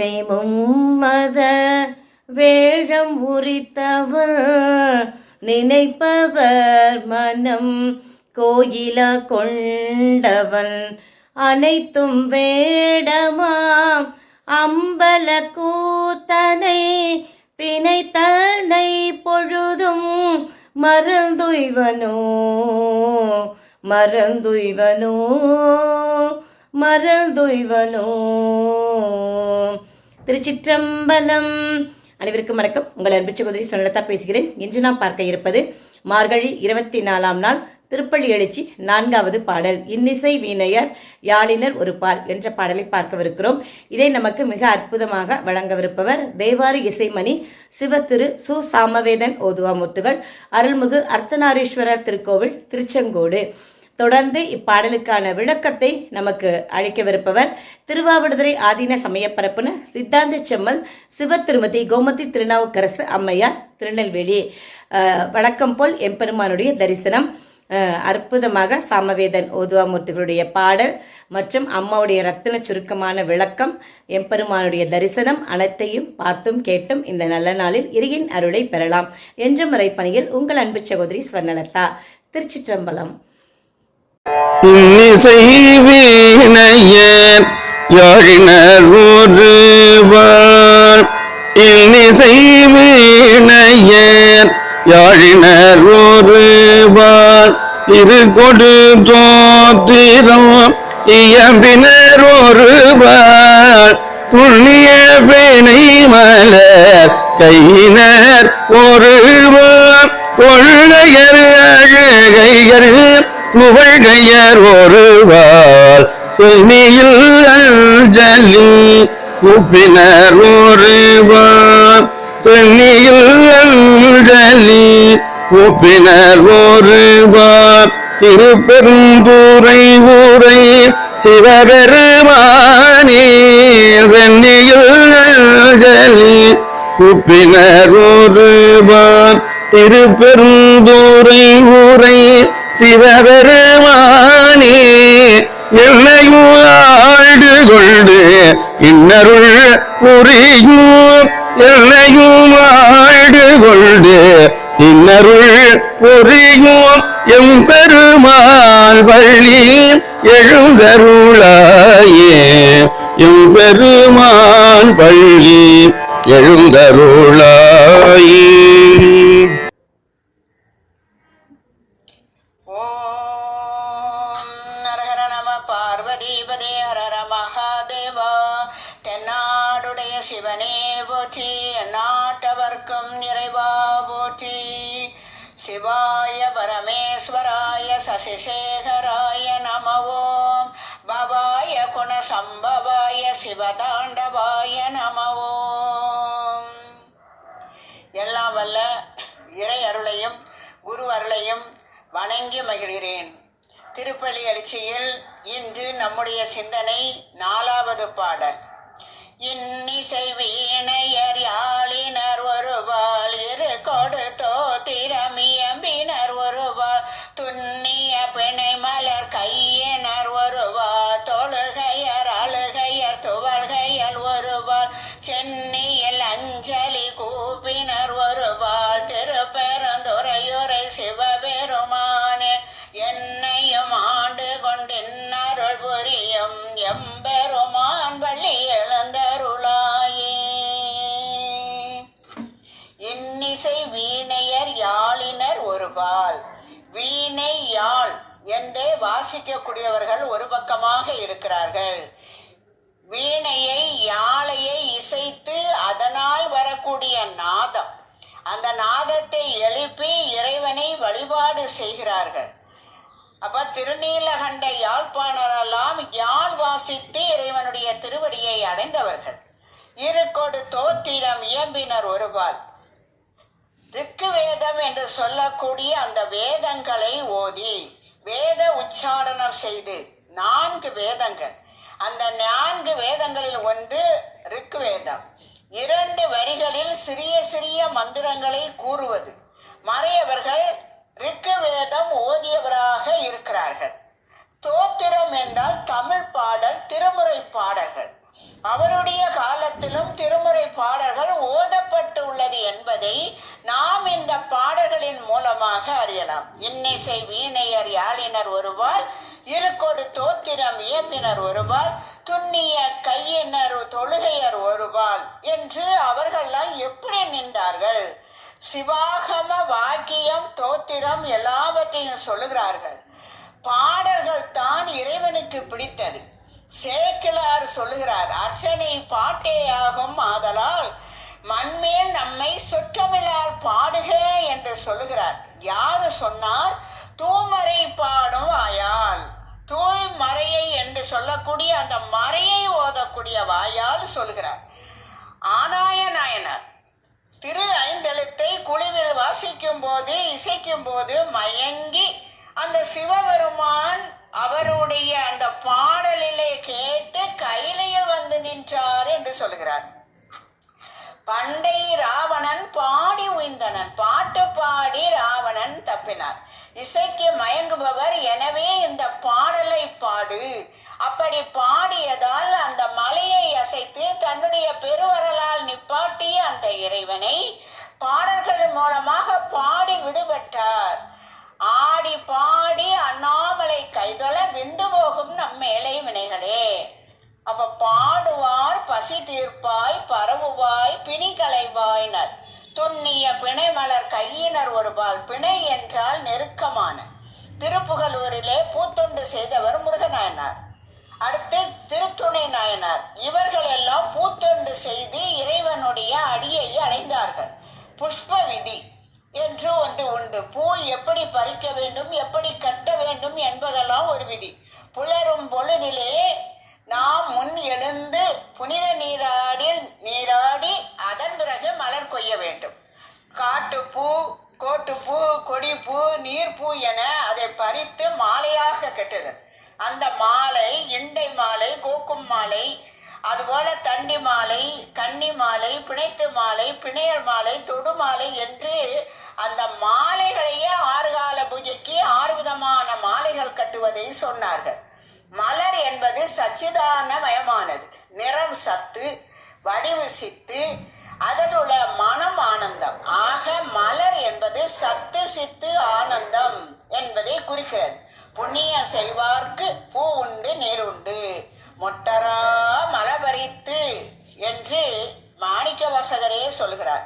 வேட்கை மும்மத வேழம் உரித்தவள். நினைப்பவர் மனம் கோயில கொண்டவன். அனைத்தும் வேடமாம். அம்பல கூத்தனை தினைத்தனை பொழுதும் மறந்துய்வனோ? மறந்துய்வனோ? மறந்துய்வனோ? திருச்சிற்றம்பலம். அனைவருக்கும் வணக்கம். உங்கள் அன்பு சகோதரி சுனலதா பேசுகிறேன். இன்று நாம் பார்க்க இருப்பது மார்கழி இருபத்தி நாலாம் நாள் திருப்பள்ளி எழுச்சி நான்காவது பாடல் இன்னிசை வீணையர் யாழினர் ஒரு பால் என்ற பாடலை பார்க்கவிருக்கிறோம். இதை நமக்கு மிக அற்புதமாக வழங்கவிருப்பவர் தேவாரி இசைமணி சிவத்திரு சு. சாமவேதன் ஓதுவா முத்துகள் அருள்மிகு அர்த்தநாரீஸ்வரர் திருக்கோவில் திருச்செங்கோடு. தொடர்ந்து இப்பாடலுக்கான விளக்கத்தை நமக்கு அளிக்கவிருப்பவர் திருவாவடுதுறை ஆதீன சமயப்பரப்புன சித்தாந்த செம்மல் சிவ திருமதி கோமதி திருநாவுக்கரசு அம்மையார் திருநெல்வேலி. வழக்கம் போல் எம்பெருமானுடைய தரிசனம் அற்புதமாக சாமவேதன் ஓதுவாமூர்த்திகளுடைய பாடல் மற்றும் அம்மாவுடைய ரத்தின சுருக்கமான விளக்கம் எம்பெருமானுடைய தரிசனம் அனைத்தையும் பார்த்தும் கேட்டும் இந்த நல்ல நாளில் இறையின் அருளை பெறலாம். என்ற முறைப்பணியில் உங்கள் அன்பு சகோதரி ஸ்வர்ணலதா. திருச்சிற்றம்பலம். இன்னிசை வீணையர் யாழினர் ஒருவார் இன்னிசை வீணையர் யாழினர் ஒருவார் இரு கொடு தோத்திரம் இயம்பினர் ஒருவார். துண்ணிய பேணை மலர் கையினர் ஒருவார். கொள்ளையர் அழகையர் துவழ்கையர் ஒருவாள் செல்மியில் அஞ்சலி உப்பினர் ஒருவாள் சென்னியில் அஞ்சலி உப்பினர் ஒருவாள் திருப்பெருந்துறை ஊரை சிவபெருமானே சென்னியில் அஞ்சலி உப்பினர் ஒருவான் திருப்பெருந்தூரை ஊரை சிவபெருமானே என்னையும் ஆழ்ந்து கொண்டு இன்னருள் புரியும் என்னையும் ஆழ்ந்து கொண்டு இன்னருள் புரியும். எம் எம்பெருமான் வள்ளி எழுந்தருளாயே எம் பெருமான் பள்ளி எழுந்தருளாயே. நம பார்வதிபதே ஹரர மகாதேவா. தென்னாடுடைய சிவனே போற்றி நாட்டவர்க்கும் நிறைவா போற்றி. சிவாய பரமேஸ்வராய சசிசேகராய நம ஓம் பவாய குணசம்பவாய சிவதாண்டவாய நம ஓம் எல்லாம் வல்ல இறை அருளையும் குரு அருளையும் வணங்கி மகிழ்கிறேன். திருப்பள்ளி எழுச்சியில் இன்று நம்முடைய சிந்தனை நாலாவது பாடல். இன்னிசை வீணையர் யாழினர் ஒருவாள் இரு கொடுத்தோ திறமியம்பினர் ஒருவாள் துண்ணிய பிணை மலர் கையினர் ஒருவா தொழுகையர் அழுகையர் துவல்கையல் ஒருவாள் சென்னி எம்பெருமான் வள்ளி இழந்தருளாயே இன்னிசை வீணையர் யாழினர் ஒருபால். வீணை யாழ் என்றே வாசிக்கக்கூடியவர்கள் ஒரு பக்கமாக இருக்கிறார்கள். வீணையை யாழையை இசைத்து அதனால் வரக்கூடிய நாதம். அந்த நாதத்தை எழுப்பி இறைவனை வழிபாடு செய்கிறார்கள். அப்ப திருநீலகண்ட யாழ்ப்பாணரெல்லாம் யாழ் வாசித்து இறைவனுடைய திருவடியை அடைந்தவர்கள். இருக்கொடு தோத்திரம் இயம்பினர் ஒருவால் ரிக்கு வேதம் என்று சொல்லக்கூடிய அந்த வேதங்களை ஓதி வேத உச்சாடனம் செய்து நான்கு வேதங்கள். அந்த நான்கு வேதங்களில் ஒன்று ரிக்கு வேதம் இரண்டு வரிகளில் சிறிய சிறிய மந்திரங்களை கூறுவது. மறையவர்கள் ரிக்கு வேதம் ஓதியவராக இருக்கிறார்கள் தோத்திரம் என்றால் தமிழ் பாடல் திருமுறை பாடல்கள். அவருடைய காலத்திலும் திருமுறை பாடல்கள் ஓதப்பட்டு உள்ளது என்பதை நாம் இந்த பாடல்களின் மூலமாக அறியலாம். இன்னிசை வீணையர் யாழினர் ஒருவாள் இருக்கொடு தோத்திரம் இயம்பினர் ஒருவாள் துண்ணிய கையினர் தொழுகையர் ஒருவாள் என்று அவர்கள்லாம் எப்படி நின்றார்கள்? சிவாகம வாக்கியம் தோத்திரம் எல்லாவற்றையும் சொல்லுகிறார்கள். பாடல்கள் தான் இறைவனுக்கு பிடித்தது. சேக்கிலார் சொல்லுகிறார் அர்ச்சனை பாட்டேயாகும் ஆதலால் மண்மேல் நம்மை சுற்றமிழால் பாடுக என்று சொல்லுகிறார். யாரு சொன்னார்? தூமறை பாடும் வாயால். தூய் மறையை என்று சொல்லக்கூடிய அந்த மறையை ஓதக்கூடிய வாயால் சொல்லுகிறார். ஆனாய நாயனார் திரு ஐந்தெழுத்தை குழுவில் வாசிக்கும் போது இசைக்கும் போது மயங்கி அந்த சிவபெருமான் அவருடைய அந்த பாடலிலே கேட்டு கையிலேயே வந்து நின்றார் என்று சொல்கிறார். பண்டை ராவணன் பாடி உய்ந்தனன் பாட்டு பாடி ராவணன் தப்பினார். இசைக்கு மயங்குபவர் எனவே இந்த பாடலை பாடு. அப்படி பாடியதால் அந்த மலையை அசைத்து தன்னுடைய பெருவரலால் நிப்பாட்டிய அந்த இறைவனை பாடல்கள் மூலமாக பாடி விடுபட்டார். ஆடி பாடி அண்ணாமலை கை போகும் வினைகளே. அப்ப பாடுவார் பசி தீர்ப்பாய் பரவுவாய் பிணி களைவாயினர். துண்ணிய பிணை மலர் கையினர் ஒருபால் பிணை என்றால் நெருக்கமான. திருப்புகலூரிலே பூத்தொண்டு செய்தவர் முருகநாயனார். அடுத்து திருத்துணை நாயனார். இவர்கள் எல்லாம் பூத்தொண்டு செய்து இறைவனுடைய அடியை அடைந்தார்கள் புஷ்ப விதி என்று ஒன்று உண்டு. பூ எப்படி பறிக்க வேண்டும் எப்படி கட்ட வேண்டும் என்பதெல்லாம் ஒரு விதி. புலரும் பொழுதிலே நாம் முன் எழுந்து புனித நீராடில் நீராடி அதன் பிறகு மலர் கொய்ய வேண்டும். காட்டுப்பூ கோட்டுப்பூ கொடிப்பூ நீர்ப்பூ என அதை பறித்து மாலையாக கெட்டது அந்த மாலை இண்டை மாலை கோக்கும் மாலை அதுபோல தண்டி மாலை கன்னி மாலை பிணைத்து மாலை பிணையல் மாலை தொடு மாலை என்று அந்த மாலைகளையே ஆறு கால பூஜைக்கு ஆறு விதமான மாலைகள் கட்டுவதை சொன்னார்கள். மலர் என்பது சச்சிதானமயமானது. நிறம் சத்து வடிவு சித்து அதனுள்ள மனம் ஆனந்தம். ஆக மலர் என்பது சத்து சித்து ஆனந்தம் என்பதை குறிக்கிறது. புண்ணிய செய்வார்க்கு பூ உண்டு நீர் உண்டு. மொட்டரா மலபரித்து என்று மாணிக்க வாசகரே சொல்கிறார்.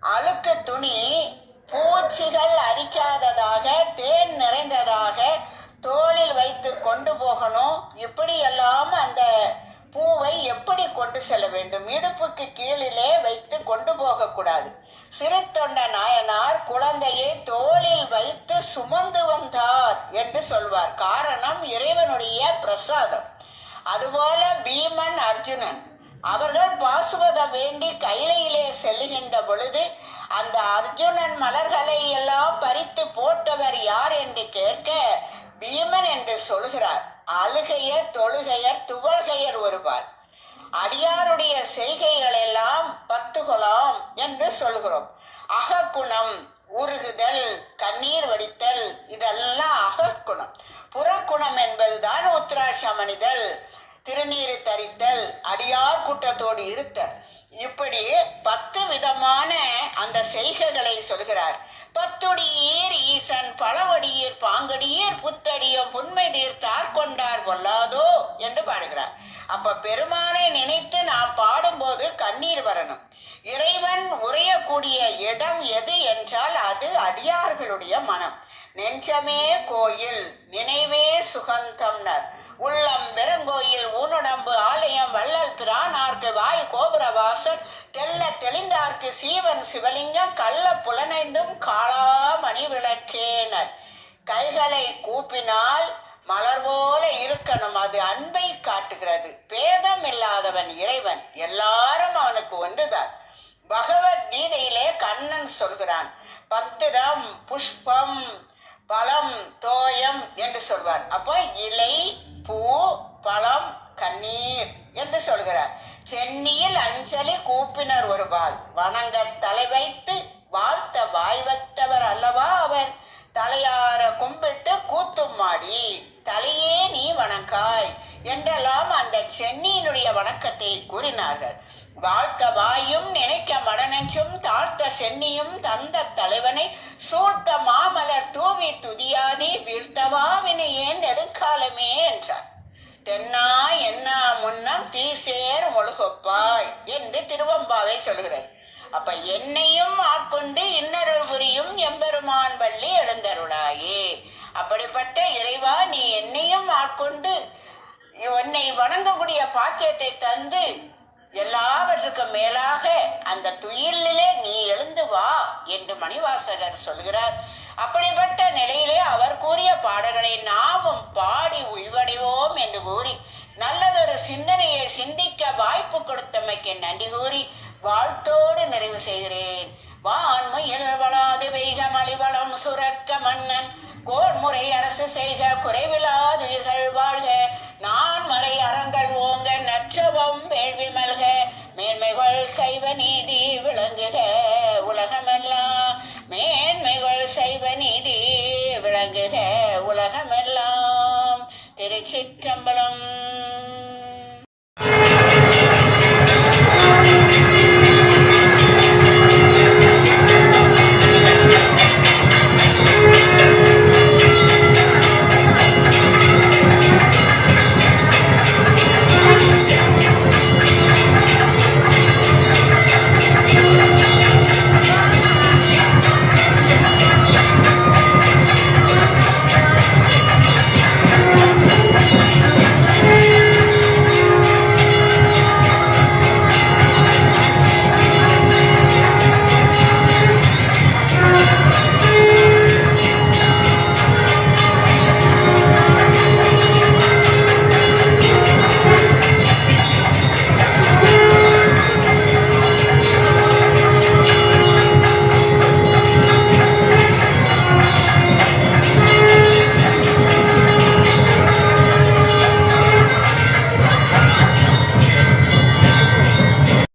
அழுக்கு துணி பூச்சிகள் அரிக்காததாக தேன் நிறைந்ததாக தோளில் வைத்து கொண்டு போகணும். இப்படியெல்லாம் அந்த பூவை எப்படி கொண்டு செல்ல வேண்டும்? இடுப்புக்கு கீழிலே வைத்து கொண்டு போகக்கூடாது. சிறு தொண்ட நாயனார் குழந்தையை தோளில் வைத்து சுமந்து வந்தார் என்று சொல்வார். காரணம் இறைவனுடைய பிரசாதம். அதுபோல பீமன் அர்ஜுனன். அவர்கள் பாசுபதம் வேண்டி கைலையிலே செல்லுகின்ற பொழுது அந்த அர்ஜுனன் மலர்களை எல்லாம் பறித்து போட்டவர் யார் என்று கேட்க பீமன் என்று சொல்கிறார். அழுகையர் தொழுகையர் துவல்கையர் ஒருவர். அடியாருடைய செய்கைகள் எல்லாம் பத்துகலாம் என்று சொல்கிறோம். அகக்குணம் உருகுதல் கண்ணீர் வடித்தல் இதெல்லாம் அகக்குணம். புறக்குணம் என்பதுதான் உத்ராட்சமணிதல் திருநீறு தரித்தல் அடியார் கூட்டத்தோடு இருத்தல். இப்படி பத்து விதமான அந்த செய்கைகளை சொல்கிறார். பத்துடியீர் ஈசன் பழவடியீர் பாங்கடியீர் புத்தடியும் புன்மை தீர்த்தார் கொண்டார் பொல்லாதோ என்று பாடுகிறார். அப்ப பெருமானை நினைத்து நாம் பாடும்போது கண்ணீர் வரணும். இறைவன் உரையக்கூடிய இடம் எது என்றால் அது அடியார்களுடைய மனம். நெஞ்சமே கோயில் நினைவே சுகந்தம்னர். உள்ளம் பெருங்கோயில் ஊனுடம்பு ஆலயம் வள்ளல் பிரானார்க்கு வாய் கோபுரவாசன் தெல்ல தெளிந்தார்க்கு சீவன் சிவலிங்கம் கள்ள புலனைந்தும் காளாமணி விளக்கேனர். கைகளை கூப்பினால் மலர் போல இருக்கணும் அது அன்பை காட்டுகிறது. பேதம் இல்லாதவன் இறைவன் எல்லாரும் அவனுக்கு ஒன்றுதான். பகவத்கீதையிலே கண்ணன் சொல்கிறான் பத்திரம் புஷ்பம் பழம் தோயம் என்று சொல்வார். அப்போ இலை பூ பழம் கண்ணீர் என்று சொல்கிறார். சென்னியில் அஞ்சலி கூப்பினர் ஒருபால் வணங்க தலை வைத்து வாழ்த்த வாய்வத்தவர் அல்லவா அவன்? தலையார கும்பிட்டு கூத்தும் மாடி தலையே நீ வணங்காய் என்றெல்லாம் அந்த சென்னியினுடைய வணக்கத்தை கூறினார்கள். வாழ்த்த வாயும் நினைக்க மடனெஞ்சும் தாழ்த்த சென்னியும் தந்த தலைவனை சூழ்த்த மாமலர் தூவி துதியாதி வீழ்த்தவா வினையேன் நெடுங்காலமே என்றார். தென்னா என்ன முன்னம் தீசேர் முழுகப்பாய் என்று திருவம்பாவை சொல்கிறார். அப்ப என்னையும் ஆட்கொண்டு இன்னருள் புரியும் எம்பெருமான் வள்ளி எழுந்தருளாயே. அப்படிப்பட்ட இறைவா நீ என்னையும் ஆட்கொண்டு உன்னை வணங்கக்கூடிய பாக்கியத்தை தந்து எல்லாவற்றுக்கும் மேலாக அந்த துயிலிலே நீ எழுந்து வா என்று மணிவாசகர் சொல்கிறார். அப்படிப்பட்ட நிலையிலே அவர் கூறிய பாடல்களை நாமும் பாடி உள்வடைவோம் என்று கூறி நல்லதொரு சிந்தனையை சிந்திக்க வாய்ப்பு கொடுத்தமைக்கு நன்றி கூறி வாழ்த்தோடு நிறைவு செய்கிறேன். வான்மையில் வளாது வெய்க மலிவளம் சுரக்க மன்னன் கோன்முறை அரசு செய்க குறைவிலாதுயிர்கள் வாழ்க. நான் மறை அறங்கள் ஓங்க உற்சவம் வேள்வி மல்க மேன்மைகள் சைவ நீதி விளங்குக உலகமெல்லாம். மேன்மைகள் சைவ நீதி விளங்குக உலகமெல்லாம். திருச்சிற்றம்பலம்